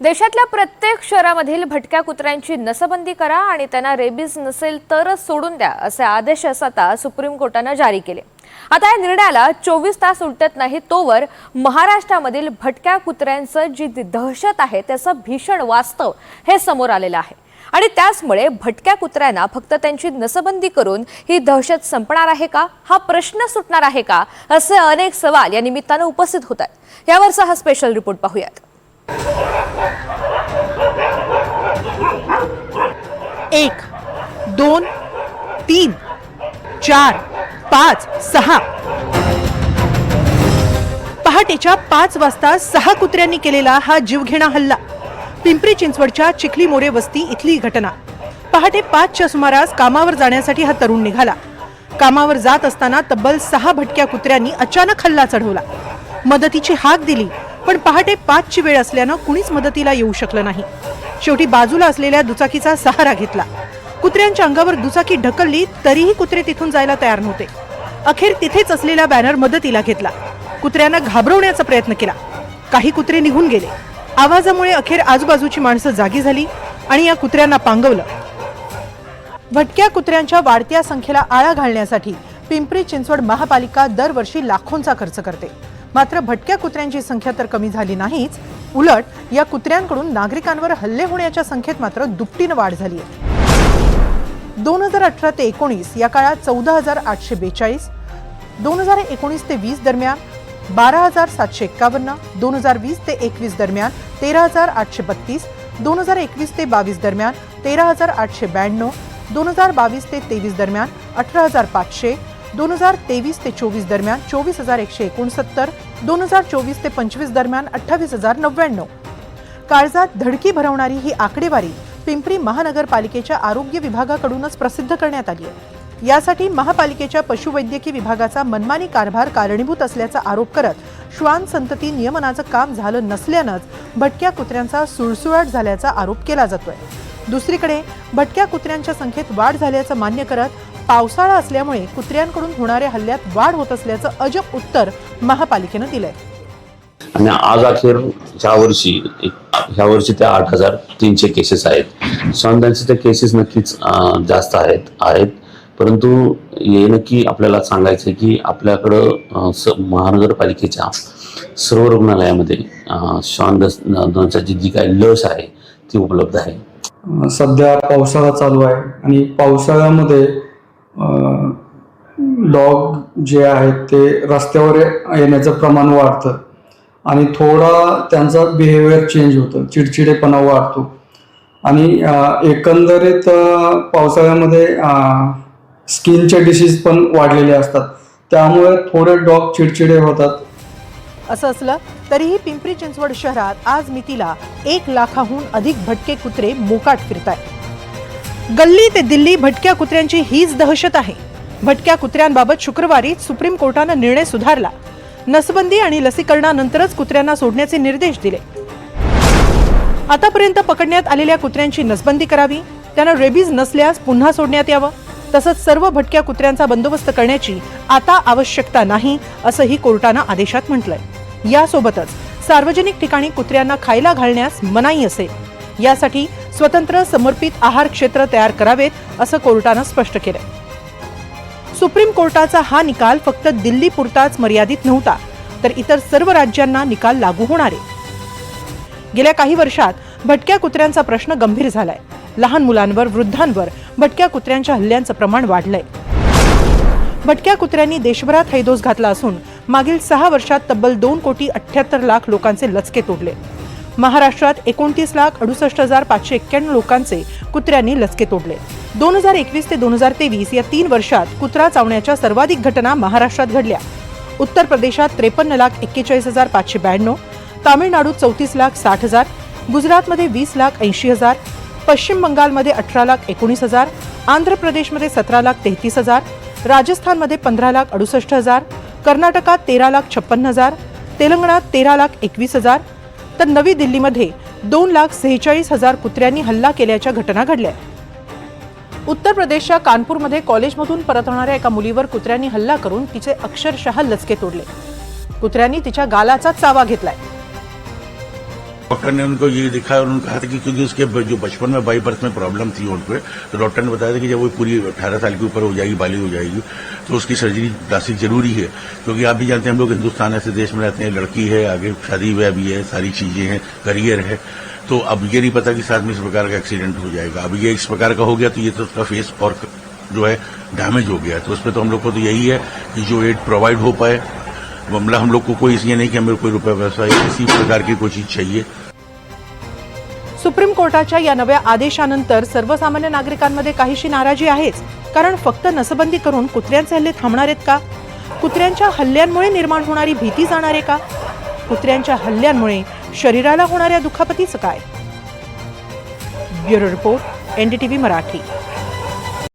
देशातल्या प्रत्येक शहरामधील भटक्या कुत्र्यांची नसबंदी करा आणि त्यांना रेबीज नसेल तरच सोडून द्या असे आदेश आता सुप्रीम कोर्टानं जारी केले. आता या निर्णयाला चोवीस तास उलटत नाही तोवर महाराष्ट्रामधील भटक्या कुत्र्यांचं जी दहशत आहे त्याचं भीषण वास्तव हे समोर आलेलं आहे. आणि त्याचमुळे भटक्या कुत्र्यांना फक्त त्यांची नसबंदी करून ही दहशत संपणार आहे का हा प्रश्न सुटणार आहे का असे अनेक सवाल या निमित्तानं उपस्थित होत आहेत. यावरचा हा स्पेशल रिपोर्ट पाहूयात. एक दोन तीन चार पाच सहा. पहाटेच्या पाच वाजता सहा कुत्र्यांनी केलेला हा जीवघेणा हल्ला. पिंपरी चिंचवडच्या चिखली मोरे वस्ती इथली घटना. पहाटे पाचच्या सुमारास कामावर जाण्यासाठी हा तरुण निघाला. कामावर जात असताना तब्बल सहा भटक्या कुत्र्यांनी अचानक हल्ला चढवला. मदतीची हाक दिली पण पहाटे पाचची वेळ असल्यानं कुणीच मदतीला येऊ शकलं नाही. शेवटी बाजूला असलेल्या दुचाकीचा सहारा घेतला. कुत्र्यांच्या अंगावर दुचाकी ढकलली तरीही कुत्रे तिथून जायला तयार नव्हते. अखेर तिथेच असलेला बॅनर मदतीला घेतला. कुत्र्यांना घाबरवण्याचा प्रयत्न केला. काही कुत्रे निघून गेले. आवाजामुळे अखेर आजूबाजूची माणसं जागी झाली आणि या कुत्र्यांना पांगवलं. भटक्या कुत्र्यांच्या वाढत्या संख्येला आळा घालण्यासाठी पिंपरी चिंचवड महापालिका दरवर्षी लाखोंचा खर्च करते. मात्र भटक्या कुत्र्यांची संख्या तर कमी झाली नाहीच उलट या कुत्र्यांकडून नागरिकांवर हल्ले होण्याच्या संख्येत मात्र दुपटीनं वाढ झाली आहे. दोन हजार अठरा ते एकोणीस या काळात चौदा हजार आठशे बेचाळीस दोन हजार एकोणीस ते वीस दरम्यान बारा हजार सातशे एक्कावन्न दोन हजार वीस ते एकवीस दरम्यान तेरा हजार आठशे बत्तीस दोन हजार एकवीस ते बावीस दरम्यान तेरा हजार आठशे ब्याण्णव दोन हजार बावीस ते तेवीस दरम्यान अठरा हजार पाचशे दोन हजार तेवीस ते चोवीस दरम्यान चोवीस हजार एकशे एकोणसत्तर दोन हजार चोवीस ते पंचवीस दरम्यान अठ्ठावीस हजार नव्याण्णव. काळजात धडकी भरवणारी ही आकडेवारी पिंपरी महानगरपालिकेच्या आरोग्य विभागाकडूनच प्रसिद्ध करण्यात आली आहे. यासाठी महापालिकेच्या पशुवैद्यकीय विभागाचा मनमानी कारभार कारणीभूत असल्याचा आरोप करत श्वान संतती नियमनाचं काम झालं नसल्यानंच भटक्या कुत्र्यांचा सुळसुळाट झाल्याचा आरोप केला जातोय. दुसरीकडे भटक्या कुत्र्यांच्या संख्येत वाढ झाल्याचं मान्य करत पावसाळा असल्यामुळे कुत्र्यांकडून होणाऱ्या हल्ल्यात वाढ होत असल्याचं अजब उत्तर महापालिकेनं दिलंय. आणि आज अखेर ह्या वर्षी ह्या वर्षी त्या आठ हजार तीनशे केसेस आहेत. स्वांधांचे त्या केसेस नक्कीच जास्त आहेत आहेत. परंतु हे नक्की आपल्याला सांगायचं की आपल्याकडं स महानगरपालिकेच्या सर्व रुग्णालयामध्ये अं, श्वानदंशाची जी काही लस आहे ती उपलब्ध आहे. सध्या पावसाळा चालू आहे आणि पावसाळ्यामध्ये डॉग जे आहेत ते रस्त्यावर येण्याचं प्रमाण वाढतं. आणि थोडा त्यांचा बिहेवियर चेंज होतं. चिडचिडेपणा वाढतो. आणि एकंदरीत पावसाळ्यामध्ये स्किनचे डिसीज पण वाढलेले असतात. त्यामुळे थोडे डॉग चिडचिडे होतात. असं असलं तरीही पिंपरी चिंचवड शहरात आज मितीला एक लाखाहून अधिक भटके कुत्रे मोकाट फिरतायत. गल्ली ते दिल्ली भटक्या कुत्र्यांची हीच दहशत आहे. भटक्या कुत्र्यांबाबत शुक्रवारी सुप्रीम कोर्टानं निर्णय सुधारला. नसबंदी आणि लसीकरणानंतरच कुत्र्यांना सोडण्याचे निर्देश दिले. आतापर्यंत पकडण्यात आलेल्या कुत्र्यांची नसबंदी करावी त्यांना रेबीज नसल्यास पुन्हा सोडण्यात यावं तसंच सर्व भटक्या कुत्र्यांचा बंदोबस्त करण्याची आता आवश्यकता नाही असंही कोर्टानं आदेशात म्हटलंय. यासोबतच सार्वजनिक ठिकाणी कुत्र्यांना खायला घालण्यास मनाई असेल यासाठी स्वतंत्र समर्पित आहार क्षेत्र तयार करावेत असं कोर्टानं स्पष्ट केलंय. सुप्रीम कोर्टाचा हा निकाल फक्त दिल्ली पुरताच मर्यादित नव्हता तर इतर सर्व राज्यांना निकाल लागू होणार आहे. गेल्या काही वर्षात भटक्या कुत्र्यांचा प्रश्न गंभीर झालाय. लहान मुलांवर वृद्धांवर भटक्या कुत्र्यांच्या हल्ल्यांचं प्रमाण वाढलंय. भटक्या कुत्र्यांनी देशभरात हैदोस घातला असून मागील सहा वर्षात तब्बल दोन कोटी अठ्याहत्तर लाख लोकांचे लचके तोडले. महाराष्ट्रात एकोणतीस लाख अडुसष्ट हजार पाचशे एक्क्याण्णव लोकांचे कुत्र्यांनी लचके तोडले. दोन हजार एकवीस ते दोन हजार तेवीस या तीन वर्षात कुत्रा चावण्याच्या सर्वाधिक घटना महाराष्ट्रात घडल्या. उत्तर प्रदेशात त्रेपन्न लाख एक्केचाळीस हजार पाचशे ब्याण्णव तामिळनाडूत चौतीस लाख साठ हजार गुजरातमध्ये वीस लाख ऐंशी हजार पश्चिम बंगालमध्ये अठरा लाख एकोणीस हजार आंध्र प्रदेशमध्ये सतरा लाख तेहतीस हजार राजस्थानमध्ये पंधरा लाख अडुसष्ट हजार कर्नाटकात तेरा लाख छप्पन्न हजार तेलंगणात तेरा लाख एकवीस हजार तर नवी दिल्लीमध्ये दोन लाख सेहेचाळीस हजार कुत्र्यांनी हल्ला केल्याच्या घटना घडल्या. उत्तर प्रदेशच्या कानपूरमध्ये कॉलेजमधून परतणाऱ्या एका मुलीवर कुत्र्यांनी हल्ला करून तिचे अक्षरशः लचके तोडले. कुत्र्यांनी तिच्या गालाचा चावा घेतलाय. डॉक्टर ने उनको ये दिखा और उन्होंने कहा था कि क्योंकि उसके जो बचपन में बाई बर्थ में प्रॉब्लम थी उनको तो डॉक्टर ने बताया था कि जब वो पूरी अठारह साल के ऊपर हो जाएगी, बाली हो जाएगी तो उसकी सर्जरी प्लास्टिक ज़रूरी है। क्योंकि आप भी जानते हैं, हम लोग हिंदुस्तान ऐसे देश में रहते हैं, लड़की है, आगे शादी ब्याह भी है, सारी चीज़ें हैं, करियर है। तो अब ये नहीं पता कि साथ में इस प्रकार का एक्सीडेंट हो जाएगा। अब ये इस प्रकार का हो गया तो ये तो उसका फेस और जो है डैमेज हो गया। तो उस पर तो हम लोग को तो यही है कि जो एड प्रोवाइड हो पाए मामला हम लोग को कोई ये नहीं कि हमें कोई रुपये पैसा किसी प्रकार की कोई चीज चाहिए। सुप्रीम कोर्टाच्या या नव्या आदेशानंतर सर्वसामान्य नागरिकांमध्ये काहीशी नाराजी आहेच. कारण फक्त नसबंदी करून कुत्र्यांचे हल्ले थांबणार आहेत का? कुत्र्यांच्या हल्ल्यांमुळे निर्माण होणारी भीती जाणार आहे का? कुत्र्यांच्या हल्ल्यांमुळे शरीराला होणाऱ्या दुखापतीचं काय? Bureau report NDTV Marathi.